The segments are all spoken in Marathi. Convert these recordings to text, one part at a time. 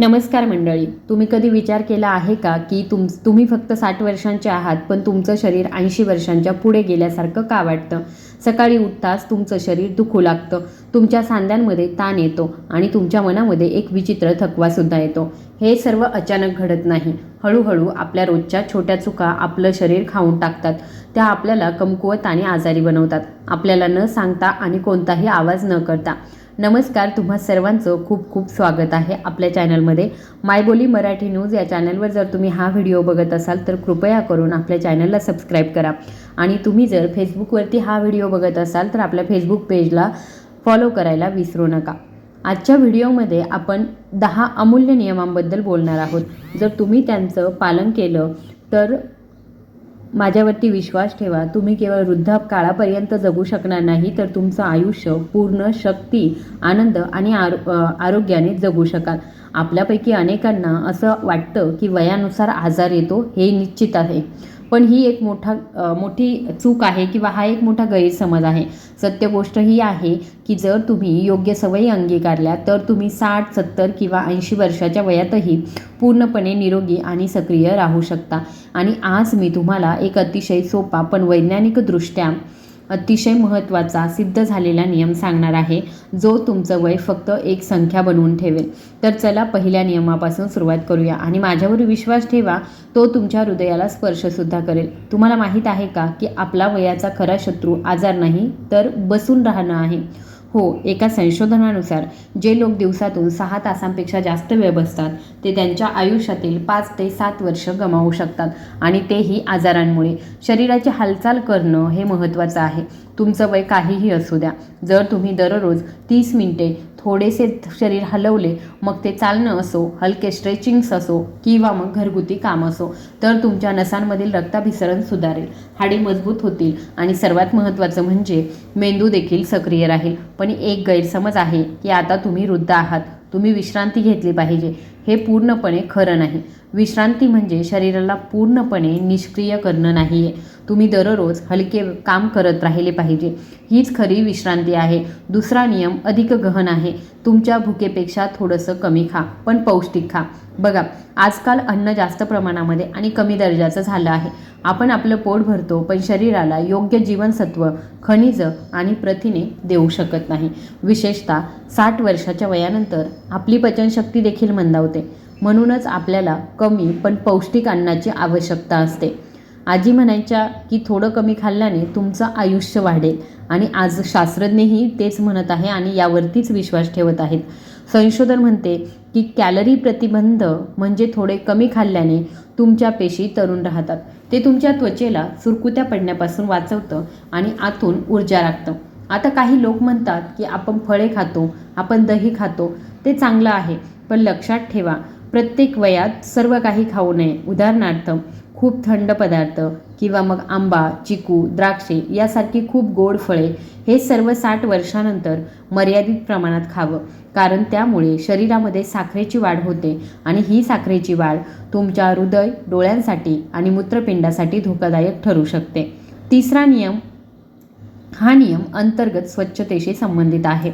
नमस्कार मंडळी. तुम्ही कधी विचार केला आहे का की तुम तुम्ही फक्त साठ वर्षांचे आहात पण तुमचं शरीर ऐंशी वर्षांच्या पुढे गेल्यासारखं का वाटतं? सकाळी उठताच तुमचं शरीर दुखू लागतं. तुमच्या सांध्यांमध्ये ताण येतो आणि तुमच्या मनामध्ये एक विचित्र थकवासुद्धा येतो. हे सर्व अचानक घडत नाही. हळूहळू आपल्या रोजच्या छोट्या चुका आपलं शरीर खाऊन टाकतात. त्या आपल्याला कमकुवत आणि आजारी बनवतात. आपल्याला न सांगता आणि कोणताही आवाज न करता. नमस्कार तुम्हा सर्वांचं खूप खूप स्वागत आहे आपल्या चॅनलमध्ये. मायबोली मराठी न्यूज या चॅनलवर जर तुम्ही हा व्हिडिओ बघत असाल तर कृपया करून आपल्या चॅनलला सबस्क्राईब करा. आणि तुम्ही जर फेसबुकवरती हा व्हिडिओ बघत असाल तर आपल्या फेसबुक पेजला फॉलो करायला विसरू नका. आजच्या व्हिडिओमध्ये आपण दहा अमूल्य नियमांबद्दल बोलणार आहोत. जर तुम्ही त्यांचं पालन केलं तर माझ्यावरती विश्वास ठेवा. तुम्ही केवळ वृद्धापकाळापर्यंत जगू शकणार नाही तर तुमचं आयुष्य पूर्ण शक्ती आनंद आणि आरो आरोग्याने जगू शकाल. आपल्यापैकी अनेकांना असं वाटतं की वयानुसार आजार येतो हे निश्चित आहे. पण ही एक मोठा मोठी चूक आहे किंवा हा एक मोठा गैरसमज आहे. सत्य गोष्ट ही आहे की जर तुम्ही योग्य सवयी अंगीकारल्या तर तुम्ही साठ सत्तर किंवा ऐंशी वर्षाच्या वयातही पूर्णपणे निरोगी आणि सक्रिय राहू शकता. आणि आज मी तुम्हाला एक अतिशय सोपा पण वैज्ञानिकदृष्ट्या अतिशय महत्त्वाचा सिद्ध झालेला नियम सांगणार आहे. जो तुमचं वय फक्त एक संख्या बनवून ठेवेल. तर चला पहिल्या नियमापासून सुरुवात करूया. आणि माझ्यावर विश्वास ठेवा तो तुमच्या हृदयाला स्पर्शसुद्धा करेल. तुम्हाला माहीत आहे का की आपला वयाचा खरा शत्रू आजार नाही तर बसून राहणं आहे. हो एका संशोधनानुसार जे लोक दिवसातून सहा तासांपेक्षा जास्त वेळ बसतात ते त्यांच्या आयुष्यातील पाच ते सात वर्ष गमावू शकतात आणि तेही आजारांमुळे. शरीराची हालचाल करणं हे महत्त्वाचं आहे. तुमचं वय काहीही असू द्या. जर तुम्ही दररोज तीस मिनिटे थोडेसे शरीर हलवले मग ते चालणं असो हलके स्ट्रेचिंग्स असो किंवा मग घरगुती काम असो तर तुमच्या नसांमधील रक्ताभिसरण सुधारेल. हाडी मजबूत होतील आणि सर्वात महत्त्वाचं म्हणजे मेंदू देखील सक्रिय राहील. पण एक गैरसमज आहे की आता तुम्ही वृद्ध आहात. तुम्ही विश्रांती घेतली पाहिजे. हे पूर्णपणे खरं नाही. विश्रांती म्हणजे शरीराला पूर्णपणे निष्क्रिय करणं नाही आहे तुम्ही दररोज हलके काम करत राहिले पाहिजे. हीच खरी विश्रांती आहे. दुसरा नियम अधिक गहन आहे. तुमच्या भुकेपेक्षा थोडंसं कमी खा पण पौष्टिक खा. बघा आजकाल अन्न जास्त प्रमाणामध्ये आणि कमी दर्जाचं झालं आहे. आपण आपलं पोट भरतो पण शरीराला योग्य जीवनसत्व खनिज आणि प्रथिने देऊ शकत नाही. विशेषतः साठ वर्षाच्या वयानंतर आपली पचनशक्ती देखील मंदावते. म्हणूनच आपल्याला कमी पण पौष्टिक अन्नाची आवश्यकता असते. आजी म्हणायच्या की थोडं कमी खाल्ल्याने तुमचं आयुष्य वाढेल. आणि आज शास्त्रज्ञही तेच म्हणत आहे आणि यावरतीच विश्वास ठेवत आहेत. संशोधन म्हणते की कॅलरी प्रतिबंध म्हणजे थोडे कमी खाल्ल्याने तुमच्या पेशी तरुण राहतात. ते तुमच्या त्वचेला सुरकुत्या पडण्यापासून वाचवतं आणि आतून ऊर्जा राखतं. आता काही लोक म्हणतात की आपण फळे खातो आपण दही खातो ते चांगलं आहे. पण लक्षात ठेवा प्रत्येक वयात सर्व काही खाऊ नये. उदाहरणार्थ खूप थंड पदार्थ किंवा मग आंबा चिकू द्राक्षे यासारखी खूप गोड फळे हे सर्व साठ वर्षानंतर मर्यादित प्रमाणात खावं. कारण त्यामुळे शरीरामध्ये साखरेची वाढ होते आणि ही साखरेची वाढ तुमच्या हृदय डोळ्यांसाठी आणि मूत्रपिंडासाठी धोकादायक ठरू शकते. तिसरा नियम हा नियम अंतर्गत स्वच्छतेशी संबंधित आहे.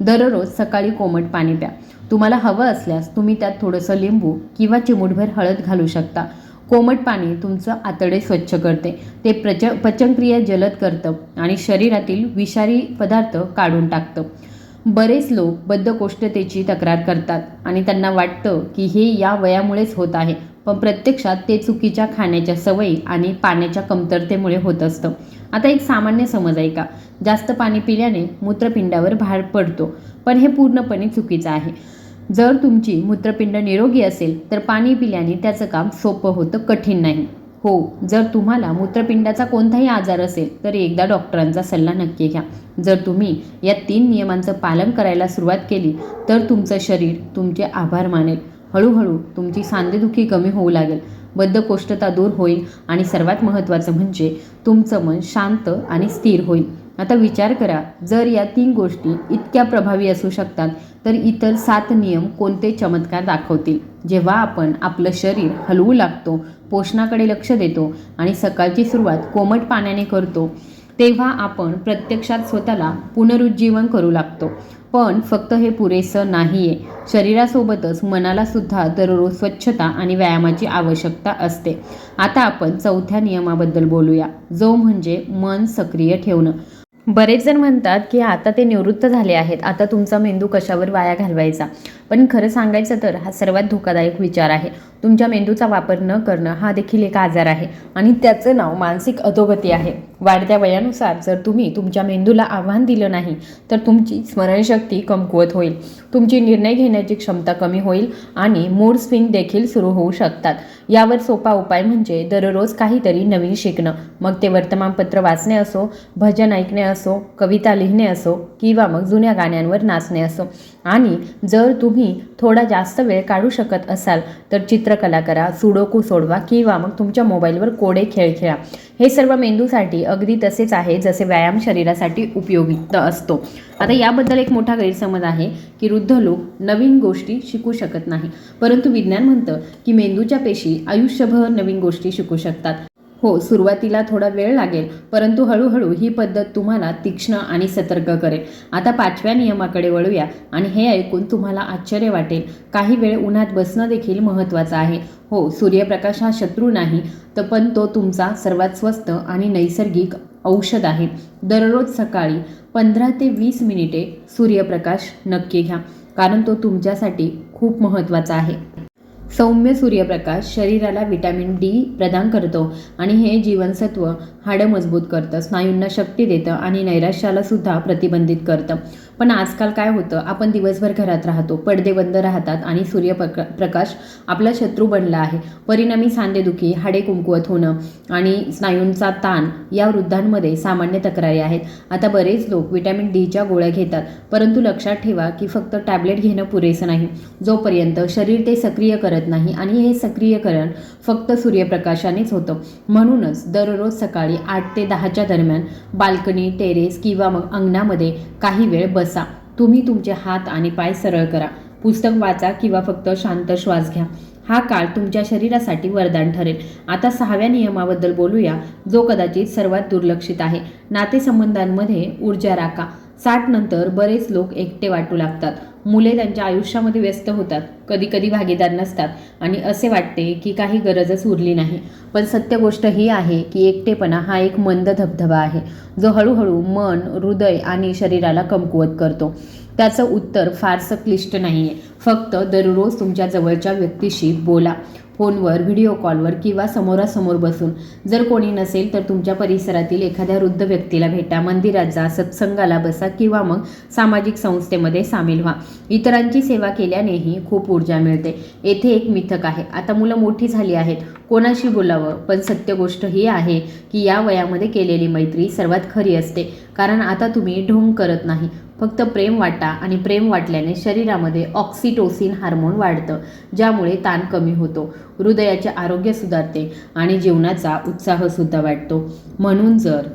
दररोज सकाळी कोमट पाणी प्या. तुम्हाला हवं असल्यास तुम्ही त्यात थोडंसं लिंबू किंवा चिमूटभर हळद घालू शकता. कोमट पाणी तुमचं आतडे स्वच्छ करते. ते प्रच पचनक्रिया जलद करतं आणि शरीरातील विषारी पदार्थ काढून टाकतं. बरेच लोक बद्धकोष्ठतेची तक्रार करतात आणि त्यांना वाटतं की हे या वयामुळेच होत आहे. पण प्रत्यक्षात ते चुकीच्या खाण्याच्या सवयी आणि पाण्याच्या कमतरतेमुळे होत असतं. आता एक सामान्य समज आहे का जास्त पाणी पिल्याने मूत्रपिंडावर भार पडतो. पण हे पूर्णपणे चुकीचं आहे. जर तुमची मूत्रपिंड निरोगी असेल तर पाणी पिल्याने त्याचं काम सोपं होतं कठीण नाही. हो जर तुम्हाला मूत्रपिंडाचा कोणताही आजार असेल तर एकदा डॉक्टरांचा सल्ला नक्की घ्या. जर तुम्ही या तीन नियमांचं पालन करायला सुरुवात केली तर तुमचं शरीर तुमचे आभार मानेल. हळूहळू तुमची सांधेदुखी कमी होऊ लागेल. बद्धकोष्ठता दूर होईल आणि सर्वात महत्त्वाचं म्हणजे तुमचं मन शांत आणि स्थिर होईल. आता विचार करा जर या तीन गोष्टी इतक्या प्रभावी असू शकतात तर इतर सात नियम कोणते चमत्कार दाखवतील? जेव्हा आपण आपलं शरीर हलवू लागतो पोषणाकडे लक्ष देतो आणि सकाळची सुरुवात कोमट पाण्याने करतो तेव्हा आपण प्रत्यक्षात स्वतःला पुनरुज्जीवन करू लागतो. पण फक्त हे पुरेसं नाही आहे शरीरासोबतच मनाला सुद्धा दररोज स्वच्छता आणि व्यायामाची आवश्यकता असते. आता आपण चौथ्या नियमाबद्दल बोलूया जो म्हणजे मन सक्रिय ठेवणं. बरेच जण म्हणतात की आता ते निवृत्त झाले आहेत. आता तुमचा मेंदू कशावर वाया घालवायचा? पण खरं सांगायचं तर हा सर्वात धोकादायक विचार आहे. तुमच्या मेंदूचा वापर न करणं हा देखील एक आजार आहे आणि त्याचं नाव मानसिक अधोगती आहे. वाढत्या वयानुसार जर तुम्ही तुमच्या मेंदूला आव्हान दिलं नाही तर तुमची स्मरणशक्ती कमकुवत होईल. तुमची निर्णय घेण्याची क्षमता कमी होईल आणि मूड स्विंग देखील सुरू होऊ शकतात. यावर सोपा उपाय म्हणजे दररोज काहीतरी नवीन शिकणं. मग ते वर्तमानपत्र वाचणे असो भजन ऐकणे असो कविता लिहिणे असो किंवा मग जुन्या गाण्यांवर नाचणे असो. आणि जर तुम्ही तुम्ही थोडा जास्त वेळ काढू शकत असाल तर चित्रकला करा सुडोकू सोडवा किंवा मग तुमच्या मोबाईलवर कोडे खेळ खेळा. हे सर्व मेंदूसाठी अगदी तसेच आहे जसे व्यायाम शरीरासाठी उपयोगित असतो. आता याबद्दल एक मोठा गैरसमज आहे की वृद्ध लोक नवीन गोष्टी शिकू शकत नाही. परंतु विज्ञान म्हणतं की मेंदूच्या पेशी आयुष्यभर नवीन गोष्टी शिकू शकतात. हो सुरुवातीला थोडा वेळ लागेल परंतु हळूहळू ही पद्धत तुम्हाला तीक्ष्ण आणि सतर्क करेल. आता पाचव्या नियमाकडे वळूया आणि हे ऐकून तुम्हाला आश्चर्य वाटेल. काही वेळ उन्हात बसणं देखील महत्त्वाचं आहे. हो सूर्यप्रकाश हा शत्रू नाही तर पण तो तुमचा सर्वात स्वस्त आणि नैसर्गिक औषध आहे. दररोज सकाळी पंधरा ते वीस मिनिटे सूर्यप्रकाश नक्की घ्या कारण तो तुमच्यासाठी खूप महत्त्वाचा आहे. सौम्य सूर्यप्रकाश शरीराला विटॅमिन डी प्रदान करतो आणि हे जीवनसत्व हाडं मजबूत करतं स्नायूंना शक्ती देतं आणि नैराश्याला सुद्धा प्रतिबंधित करतं. पण आजकाल काय होतं आपण दिवसभर घरात राहतो पडदे बंद राहतात आणि सूर्यप्रका प्रकाश आपला शत्रू बनला आहे. परिणामी सांधेदुखी हाडे कुंकुवत होणं आणि स्नायूंचा ताण या वृद्धांमध्ये सामान्य तक्रारी आहेत. आता बरेच लोक विटॅमिन डीच्या गोळ्या घेतात परंतु लक्षात ठेवा की फक्त टॅबलेट घेणं पुरेसं नाही. जोपर्यंत शरीर ते सक्रिय करत नाही आणि हे सक्रियकरण फक्त सूर्यप्रकाशानेच होतं. म्हणूनच दररोज सकाळी आठ ते दहाच्या दरम्यान बाल्कनी टेरेस किंवा मग अंगणामध्ये काही वेळ बसा. तुम्ही तुमचे हात आणि पाय सरळ करा. पुस्तक वाचा किंवा फक्त शांत श्वास घ्या. हा काळ तुमच्या शरीरासाठी वरदान ठरेल. आता सहाव्या नियमाबद्दल बोलूया जो कदाचित सर्वात दुर्लक्षित आहे. नातेसंबंधांमध्ये ऊर्जा राखा. साठ नंतर बरेच लोक एकटे वाटू लागतात. मुले त्यांच्या आयुष्यामध्ये व्यस्त होतात. कधी कधी भागीदार नसतात. आणि असे वाटते की काही गरजच उरली नाही. पण सत्य गोष्ट ही आहे की एकटेपणा हा एक मंद धबधबा आहे जो हळूहळू मन हृदय आणि शरीराला कमकुवत करतो. त्याचं उत्तर फारसं क्लिष्ट नाही आहे फक्त दररोज तुमच्या जवळच्या व्यक्तीशी बोला. फोनवर व्हिडिओ कॉलवर किंवा समोरासमोर बसून जर कोणी नसेल तर तुमच्या परिसरातील एखाद्या वृद्ध व्यक्तीला भेटा मंदिरात जा सत्संगाला बसा किंवा मग सामाजिक संस्थेमध्ये सामील व्हा. इतरांची सेवा केल्यानेही खूप ऊर्जा मिळते. येथे एक मिथक आहे. आता मुलं मोठी झाली आहेत. कोणाशी बोलावं? पण सत्य गोष्ट ही आहे की या वयामध्ये केलेली मैत्री सर्वात खरी असते. कारण आता तुम्ही ढोंग करत नाही. फक्त प्रेम वाटा आणि प्रेम वाटल्याने शरीरामध्ये ऑक्सिटोसिन हार्मोन वाढतं ज्यामुळे ताण कमी होतो. हृदयाचे आरोग्य सुधारते आणि जीवनाचा उत्साहसुद्धा वाटतो म्हणून जर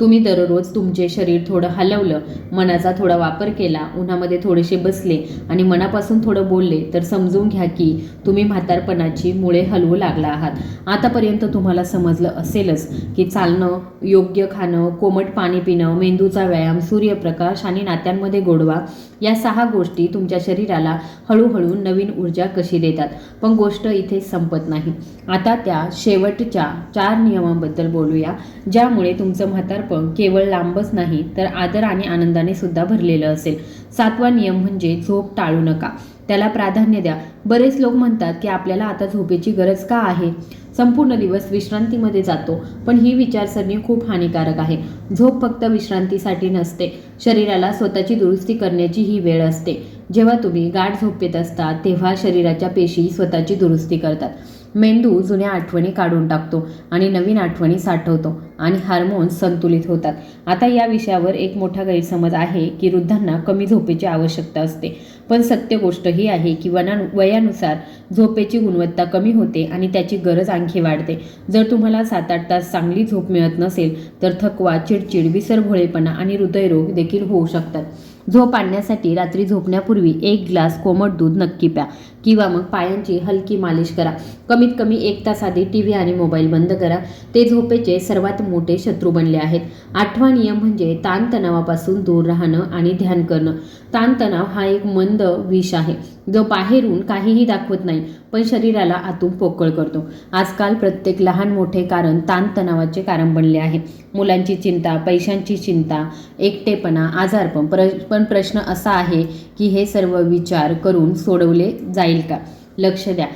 तुम्ही दररोज तुमचे शरीर थोडं हलवलं मनाचा थोडा वापर केला उन्हामध्ये थोडेसे बसले आणि मनापासून थोडं बोलले तर समजून घ्या की तुम्ही म्हातारपणाची मुळे हलवू लागला आहात. आतापर्यंत तुम्हाला समजलं असेलच की चालणं योग्य खाणं कोमट पाणी पिणं मेंदूचा व्यायाम सूर्यप्रकाश आणि नात्यांमध्ये गोडवा या सहा गोष्टी तुमच्या शरीराला हळूहळू नवीन ऊर्जा कशी देतात. पण गोष्ट इथे संपत नाही. आता त्या शेवटच्या चार नियमांबद्दल बोलूया ज्यामुळे तुमचं म्हातार म्हातारपण केवळ लांबच नाही तर आदर आणि आनंदाने सुद्धा भरलेलं असेल. सातवा नियम म्हणजे झोप टाळू नका. त्याला प्राधान्य द्या. बरेच लोक म्हणतात की आपल्याला आता झोपेची गरज का आहे? संपूर्ण दिवस विश्रांतीमध्ये जातो पण ही विचारसरणी खूप हानिकारक आहे. झोप फक्त विश्रांतीसाठी नसते. शरीराला स्वतःची दुरुस्ती करण्याची ही वेळ असते. जेव्हा तुम्ही गाठ झोपेत असता तेव्हा शरीराच्या पेशी स्वतःची दुरुस्ती करतात. मेंदू जुन्या आठवणी काढून टाकतो आणि नवीन आठवणी साठवतो. आणि हार्मोन्स संतुलित होतात. आता या विषयावर एक मोठा गैरसमज आहे की वृद्धांना कमी झोपेची आवश्यकता असते. पण सत्य गोष्ट ही आहे की वना वयानुसार झोपेची गुणवत्ता कमी होते आणि त्याची गरज आणखी वाढते. जर तुम्हाला सात आठ तास चांगली झोप मिळत नसेल तर थकवा चिडचिड विसरभोळेपणा आणि हृदयरोग देखील होऊ शकतात. झोप आणण्यासाठी रात्री झोपण्यापूर्वी एक ग्लास कोमट दूध नक्की प्या. किंवा मग पायांची हलकी मालिश करा. कमीत कमी एक तास आधी टी व्ही आणि मोबाईल बंद करा. ते झोपेचे सर्वात मोठे शत्रू बनले आहेत. आठवा नियम म्हणजे ताणतणावापासून दूर राहणं आणि ध्यान करणं. ताणतणाव हा एक मंद विष आहे. जो बाहेरून काहीही दाखवत नाही पण शरीराला आतून पोकळ करतो. आजकाल प्रत्येक लहान मोठे कारण ताणतणावाचे कारण बनले आहे. मुलांची चिंता पैशांची चिंता एकटेपणा आजारपण प्र पण प्रश्न असा आहे की हे सर्व विचार करून सोडवले जाईल. का? लक्ष द्या.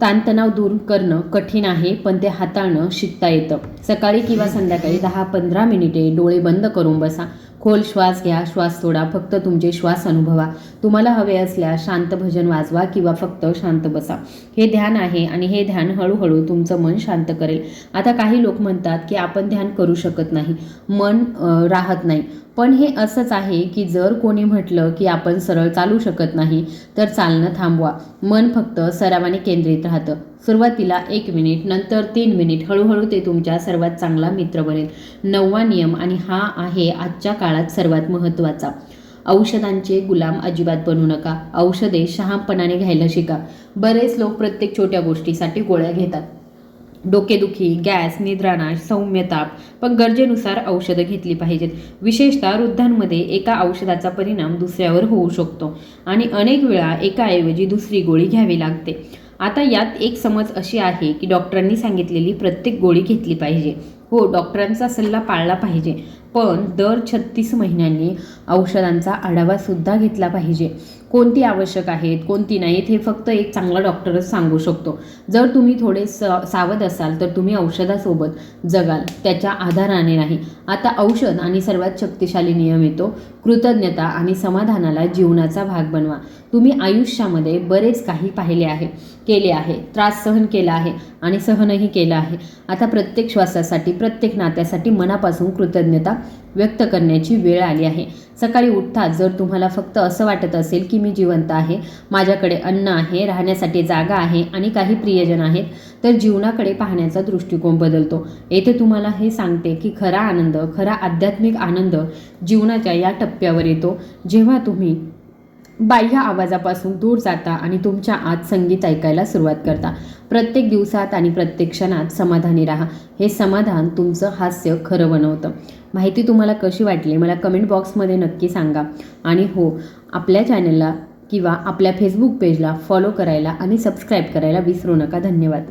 ताणतणाव दूर करणं कठीण आहे पण ते हाताळणं शिकता येतं. सकाळी किंवा संध्याकाळी दहा पंधरा मिनिटे डोळे बंद करून बसा. खोल श्वास घ्या श्वास सोडा फक्त तुमचे श्वास अनुभवा. तुम्हाला हवे असल्यास शांत भजन वाजवा किंवा फक्त शांत बसा. हे ध्यान आहे आणि हे ध्यान हळूहळू तुमचं मन शांत करेल. आता काही लोक म्हणतात की आपण ध्यान करू शकत नाही. मन राहत नाही. पण हे असंच आहे की जर कोणी म्हटलं की आपण सरळ चालू शकत नाही तर चालणं थांबवा. मन फक्त सरावाने केंद्रित राहतं. सुरुवातीला एक मिनिट नंतर तीन मिनिट हळूहळू ते तुमच्या सर्वात चांगला मित्र बनेल. नववा नियम आणि हा आहे आजच्या काळात सर्वात महत्त्वाचा. औषधांचे गुलाम अजिबात बनू नका. औषधे शहामपणाने घ्यायला शिका. बरेच लोक प्रत्येक छोट्या गोष्टीसाठी गोळ्या घेतात. डोकेदुखी गॅस निद्रानाश सौम्यताप पण गरजेनुसार औषधं घेतली पाहिजेत. विशेषतः वृद्धांमध्ये एका औषधाचा परिणाम दुसऱ्यावर होऊ शकतो आणि अनेक वेळा एकाऐवजी दुसरी गोळी घ्यावी लागते. आता यात एक समज अशी आहे की डॉक्टरांनी सांगितलेली प्रत्येक गोळी घेतली पाहिजे. हो डॉक्टरांचा सल्ला पाळला पाहिजे. पण दर छत्तीस महिन्यांनी औषधांचा आढावासुद्धा घेतला पाहिजे. कोणती आवश्यक आहेत कोणती नाहीत हे फक्त एक चांगला डॉक्टरच सांगू शकतो. जर तुम्ही थोडे स सावध असाल तर तुम्ही औषधासोबत जगाल. त्याच्या आधाराने नाही. आता औषध आणि सर्वात शक्तिशाली नियम येतो कृतज्ञता आणि समाधानाला जीवनाचा भाग बनवा. तुम्ही आयुष्यामध्ये बरेच काही पाहिले आहे केले आहे. त्रास सहन केला आहे आणि सहनही केलं आहे. आता प्रत्येक श्वासासाठी प्रत्येक नात्यासाठी मनापासून कृतज्ञता व्यक्त करण्याची वेळ आली आहे. सकाळी उठताच जर तुम्हाला फक्त असं वाटत असेल की मी जिवंत आहे माझ्याकडे अन्न आहे राहण्यासाठी जागा आहे आणि काही प्रियजन आहेत तर जीवनाकडे पाहण्याचा दृष्टिकोन बदलतो. येथे तुम्हाला हे सांगते की खरा आनंद खरा आध्यात्मिक आनंद जीवनाच्या या टप्प्यावर येतो. जेव्हा तुम्ही बाह्य आवाजापासून दूर जाता आणि तुमच्या आत संगीत ऐकायला सुरुवात करता. प्रत्येक दिवसात आणि प्रत्येक क्षणात समाधानी राहा. हे समाधान तुमचं हास्य खरं बनवतं. माहिती तुम्हाला कशी वाटली मला कमेंट बॉक्समध्ये नक्की सांगा. आणि हो आपल्या चॅनलला किंवा आपल्या फेसबुक पेजला फॉलो करायला आणि सबस्क्राईब करायला विसरू नका. धन्यवाद.